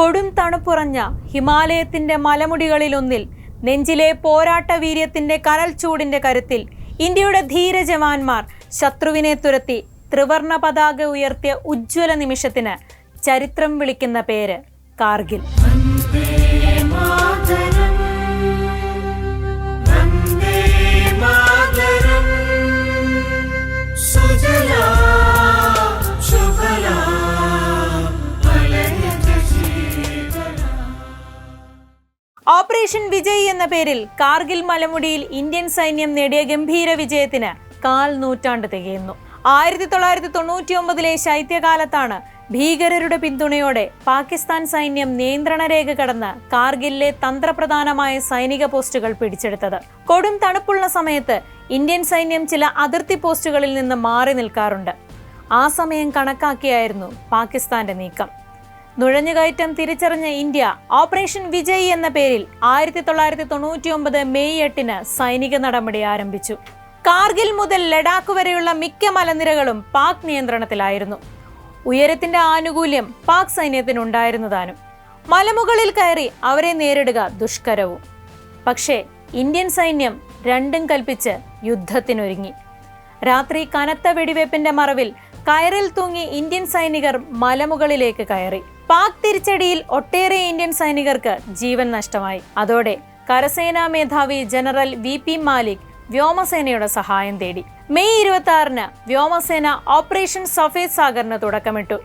കൊടും തണുപ്പുറഞ്ഞ ഹിമാലയത്തിന്റെ മലമുടികളിലൊന്നിൽ നെഞ്ചിലെ പോരാട്ട വീര്യത്തിന്റെ കനൽ ചൂടിന്റെ കരുത്തിൽ ഇന്ത്യയുടെ ധീര ജവാന്മാർ ശത്രുവിനെ തുരത്തി ത്രിവർണ പതാക ഉയർത്തിയ ഉജ്ജ്വല നിമിഷത്തിന് ചരിത്രം വിളിക്കുന്ന പേര് കാർഗിൽ. ഓപ്പറേഷൻ വിജയ് എന്ന പേരിൽ കാർഗിൽ മലമുടിയിൽ ഇന്ത്യൻ സൈന്യം നേടിയ ഗംഭീര വിജയത്തിന് കാൽ നൂറ്റാണ്ട് തികയുന്നു. ആയിരത്തി തൊള്ളായിരത്തി തൊണ്ണൂറ്റി ഒമ്പതിലെ ശൈത്യകാലത്താണ് ഭീകരരുടെ പിന്തുണയോടെ പാകിസ്ഥാൻ സൈന്യം നിയന്ത്രണ രേഖ കടന്ന് കാർഗിലിലെ തന്ത്രപ്രധാനമായ സൈനിക പോസ്റ്റുകൾ പിടിച്ചെടുത്തത്. കൊടും തണുപ്പുള്ള സമയത്ത് ഇന്ത്യൻ സൈന്യം ചില അതിർത്തി പോസ്റ്റുകളിൽ നിന്ന് മാറി നിൽക്കാറുണ്ട്. ആ സമയം കണക്കാക്കിയായിരുന്നു പാകിസ്ഥാന്റെ നീക്കം. നുഴഞ്ഞുകയറ്റം തിരിച്ചറിഞ്ഞ ഇന്ത്യ ഓപ്പറേഷൻ വിജയ് എന്ന പേരിൽ ആയിരത്തി തൊള്ളായിരത്തി തൊണ്ണൂറ്റി ഒമ്പത് മെയ് എട്ടിന് സൈനിക നടപടി ആരംഭിച്ചു. കാർഗിൽ മുതൽ ലഡാക്ക് വരെയുള്ള മിക്ക മലനിരകളും പാക് നിയന്ത്രണത്തിലായിരുന്നു. ഉയരത്തിന്റെ ആനുകൂല്യം പാക് സൈന്യത്തിനുണ്ടായിരുന്നതാനും. മലമുകളിൽ കയറി അവരെ നേരിടുക ദുഷ്കരവും. പക്ഷേ ഇന്ത്യൻ സൈന്യം രണ്ടും കൽപ്പിച്ച് യുദ്ധത്തിനൊരുങ്ങി. രാത്രി കനത്ത വെടിവെപ്പിന്റെ മറവിൽ കയറിൽ തൂങ്ങി ഇന്ത്യൻ സൈനികർ മലമുകളിലേക്ക് കയറി. പാക് തിരിച്ചടിയിൽ ഒട്ടേറെ ഇന്ത്യൻ സൈനികർക്ക് ജീവൻ നഷ്ടമായി. അതോടെ കരസേനാ മേധാവി ജനറൽ വി പി മാലിക് വ്യോമസേനയുടെ സഹായം തേടി. മെയ് ഇരുപത്തി ആറിന് വ്യോമസേന ഓപ്പറേഷൻ സഫേദ് സാഗറിന് തുടക്കമിട്ടു.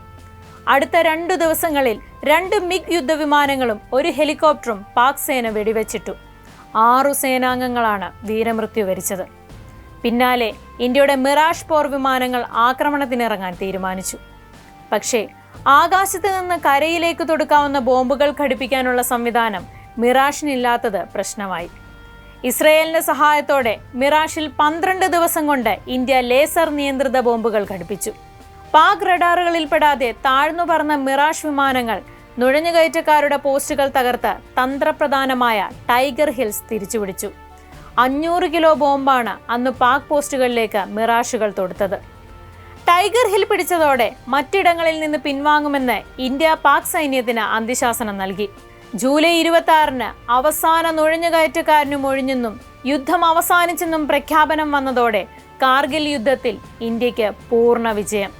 അടുത്ത രണ്ടു ദിവസങ്ങളിൽ രണ്ട് മിഗ് യുദ്ധവിമാനങ്ങളും ഒരു ഹെലികോപ്റ്ററും പാക് സേന വെടിവെച്ചിട്ടു. ആറു സേനാംഗങ്ങളാണ് വീരമൃത്യു വരിച്ചത്. പിന്നാലെ ഇന്ത്യയുടെ മിറാഷ് പോർ വിമാനങ്ങൾ ആക്രമണത്തിനിറങ്ങാൻ തീരുമാനിച്ചു. പക്ഷേ ആകാശത്ത് നിന്ന് കരയിലേക്ക് തൊടുക്കാവുന്ന ബോംബുകൾ ഘടിപ്പിക്കാനുള്ള സംവിധാനം മിറാഷിനില്ലാത്തത് പ്രശ്നമായി. ഇസ്രയേലിന്റെ സഹായത്തോടെ മിറാഷിൽ പന്ത്രണ്ട് ദിവസം കൊണ്ട് ഇന്ത്യ ലേസർ നിയന്ത്രിത ബോംബുകൾ ഘടിപ്പിച്ചു. പാക് റഡാറുകളിൽപ്പെടാതെ താഴ്ന്നു പറന്ന മിറാഷ് വിമാനങ്ങൾ നുഴഞ്ഞുകയറ്റക്കാരുടെ പോസ്റ്റുകൾ തകർത്ത് തന്ത്രപ്രധാനമായ ടൈഗർ ഹിൽസ് തിരിച്ചുപിടിച്ചു. അഞ്ഞൂറ് കിലോ ബോംബാണ് അന്ന് പാക് പോസ്റ്റുകളിലേക്ക് മിറാഷുകൾ തൊടുത്തത്. ടൈഗർ ഹിൽ പിടിച്ചതോടെ മറ്റിടങ്ങളിൽ നിന്ന് പിൻവാങ്ങുമെന്ന് ഇന്ത്യ പാക് സൈന്യത്തിന് അന്തിശാസനം നൽകി. ജൂലൈ ഇരുപത്തി ആറിന് അവസാന നുഴഞ്ഞുകയറ്റക്കാരനും ഒഴിഞ്ഞെന്നും യുദ്ധം അവസാനിച്ചെന്നും പ്രഖ്യാപനം വന്നതോടെ കാർഗിൽ യുദ്ധത്തിൽ ഇന്ത്യയ്ക്ക് പൂർണ വിജയം.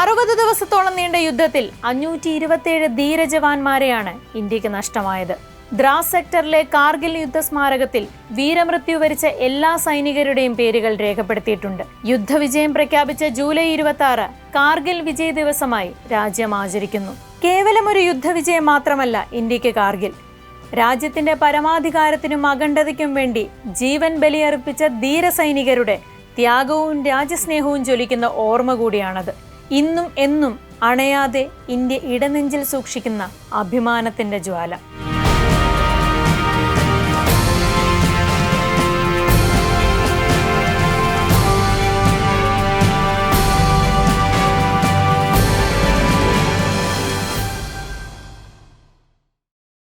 അറുപത് ദിവസത്തോളം നീണ്ട യുദ്ധത്തിൽ അഞ്ഞൂറ്റി ഇരുപത്തിയേഴ് ധീരജവാന്മാരെയാണ് ഇന്ത്യയ്ക്ക് നഷ്ടമായത്. ദ്രാസ് സെക്ടറിലെ കാർഗിൽ യുദ്ധസ്മാരകത്തിൽ വീരമൃത്യു വരിച്ച എല്ലാ സൈനികരുടെയും പേരുകൾ രേഖപ്പെടുത്തിയിട്ടുണ്ട്. യുദ്ധവിജയം പ്രഖ്യാപിച്ച ജൂലൈ ഇരുപത്തി ആറ് കാർഗിൽ വിജയ് ദിവസമായി രാജ്യം ആചരിക്കുന്നു. കേവലം ഒരു യുദ്ധവിജയം മാത്രമല്ല ഇന്ത്യയ്ക്ക് കാർഗിൽ. രാജ്യത്തിന്റെ പരമാധികാരത്തിനും അഖണ്ഡതയ്ക്കും വേണ്ടി ജീവൻ ബലിയർപ്പിച്ച ധീരസൈനികരുടെ ത്യാഗവും രാജ്യസ്നേഹവും ജ്വലിക്കുന്ന ഓർമ്മ കൂടിയാണത്. ഇന്നും എന്നും അണയാതെ ഇന്ത്യ ഇടനെഞ്ചിൽ സൂക്ഷിക്കുന്ന അഭിമാനത്തിന്റെ ജ്വാല.